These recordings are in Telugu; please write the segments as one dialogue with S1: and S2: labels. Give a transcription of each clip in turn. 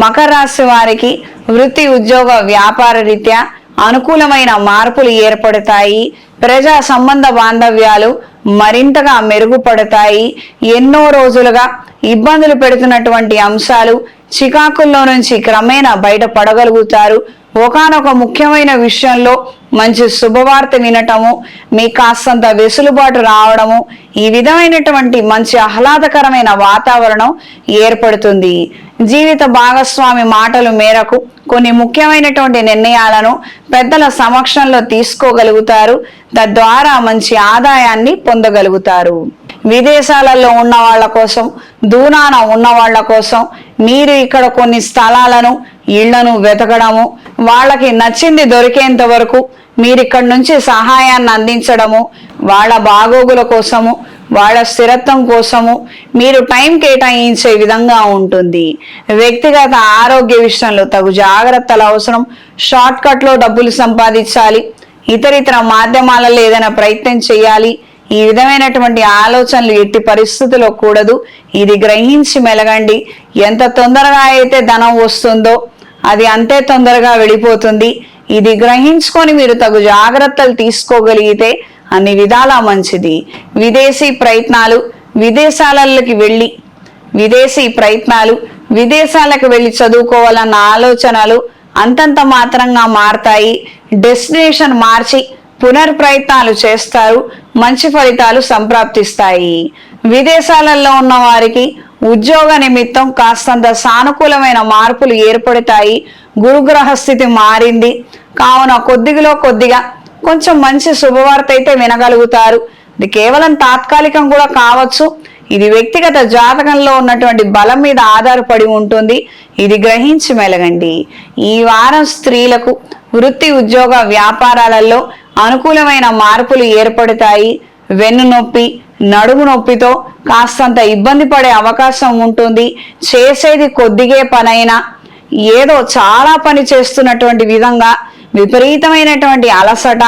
S1: మకర రాశి వారికి వృత్తి ఉద్యోగ వ్యాపార రీత్యా అనుకూలమైన మార్పులు ఏర్పడతాయి. ప్రజా సంబంధ బాంధవ్యాలు మరింతగా మెరుగుపడతాయి. ఎన్నో రోజులుగా ఇబ్బందులు పెడుతున్నటువంటి అంశాలు చికాకుల్లో నుంచి క్రమేణా బయటపడగలుగుతారు ఒకానొక ముఖ్యమైన విషయంలో మంచి శుభవార్త వినటము మీ కాస్తంత వెసులుబాటు రావడము ఈ విధమైనటువంటి మంచి ఆహ్లాదకరమైన వాతావరణం ఏర్పడుతుంది. జీవిత భాగస్వామి మాటలు మేరకు కొన్ని ముఖ్యమైనటువంటి నిర్ణయాలను పెద్దల సమక్షంలో తీసుకోగలుగుతారు. తద్వారా మంచి ఆదాయాన్ని పొందగలుగుతారు. విదేశాలలో ఉన్న వాళ్ళ కోసం దూరాన ఉన్న వాళ్ళ కోసం మీరు ఇక్కడ కొన్ని స్థలాలను ఇళ్ళను వెతకడము వాళ్ళకి నచ్చింది దొరికేంత వరకు మీరు ఇక్కడ నుంచి సహాయాన్ని అందించడము వాళ్ళ బాగోగుల కోసము వాళ్ళ స్థిరత్వం కోసము మీరు టైం కేటాయించే విధంగా ఉంటుంది. వ్యక్తిగత ఆరోగ్య విషయంలో తగు జాగ్రత్తలు అవసరం. షార్ట్ కట్లో డబ్బులు సంపాదించాలి. ఇతరితర మాధ్యమాలలో ఏదైనా ప్రయత్నం చేయాలి. ఈ విధమైనటువంటి ఆలోచనలు ఎట్టి పరిస్థితుల్లో కూడదు. ఇది గ్రహించి మెలగండి. ఎంత తొందరగా అయితే ధనం వస్తుందో అది అంతే తొందరగా వెళ్ళిపోతుంది. ఇది గ్రహించుకొని మీరు తగు జాగ్రత్తలు తీసుకోగలిగితే అన్ని విధాలా మంచిది. విదేశీ ప్రయత్నాలు విదేశాలకి వెళ్ళి విదేశీ ప్రయత్నాలు విదేశాలకు వెళ్ళి చదువుకోవాలన్న ఆలోచనలు అంతంత మాత్రంగా మారతాయి. డెస్టినేషన్ మార్చి పునర్ప్రయత్నాలు చేస్తారు మంచి ఫలితాలు సంప్రాప్తిస్తాయి. విదేశాలలో ఉన్న వారికి ఉద్యోగ నిమిత్తం కాస్తంత సానుకూలమైన మార్పులు ఏర్పడతాయి. గురుగ్రహ స్థితి మారింది. కావున కొద్దిగిలో కొద్దిగా కొంచెం మంచి శుభవార్త అయితే వినగలుగుతారు. ఇది కేవలం తాత్కాలికం కూడా కావచ్చు. ఇది వ్యక్తిగత జాతకంలో ఉన్నటువంటి బలం మీద ఆధారపడి ఉంటుంది. ఇది గ్రహించి మెలగండి. ఈ వారం స్త్రీలకు వృత్తి ఉద్యోగ వ్యాపారాలలో అనుకూలమైన మార్పులు ఏర్పడతాయి. వెన్ను నొప్పి నడుము నొప్పితో కాస్తంత ఇబ్బంది పడే అవకాశం ఉంటుంది. చేసేది కొద్దిగే పనైనా ఏదో చాలా పని చేస్తున్నటువంటి విధంగా విపరీతమైనటువంటి అలసట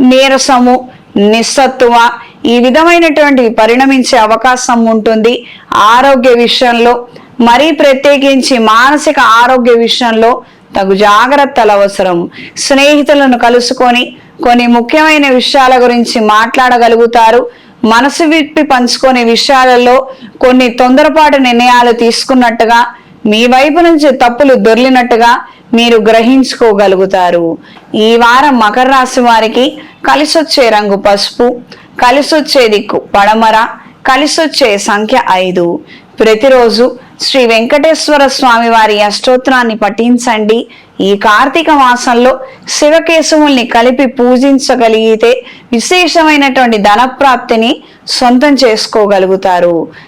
S1: నీరసము నిస్సత్తువ ఈ విధమైనటువంటి పరిణమించే అవకాశం ఉంటుంది. ఆరోగ్య విషయంలో మరీ ప్రత్యేకించి మానసిక ఆరోగ్య విషయంలో తగు జాగ్రత్తలు అవసరం. స్నేహితులను కలుసుకొని కొన్ని ముఖ్యమైన విషయాల గురించి మాట్లాడగలుగుతారు. మనసు విప్పి పంచుకునే విషయాలలో కొన్ని తొందరపాటు నిర్ణయాలు తీసుకున్నట్టుగా మీ వైపు నుంచి తప్పులు దొర్లినట్టుగా మీరు గ్రహించుకోగలుగుతారు. ఈ వారం మకర రాశి వారికి కలిసొచ్చే రంగు పసుపు కలిసొచ్చే దిక్కు పడమర కలిసొచ్చే సంఖ్య ఐదు. ప్రతిరోజు శ్రీ వెంకటేశ్వర స్వామి వారి అష్టోత్తరాన్ని పఠించండి. ఈ కార్తీక మాసంలో శివకేశవుల్ని కలిపి పూజించగలిగితే విశేషమైనటువంటి ధనప్రాప్తిని సొంతం చేసుకోగలుగుతారు.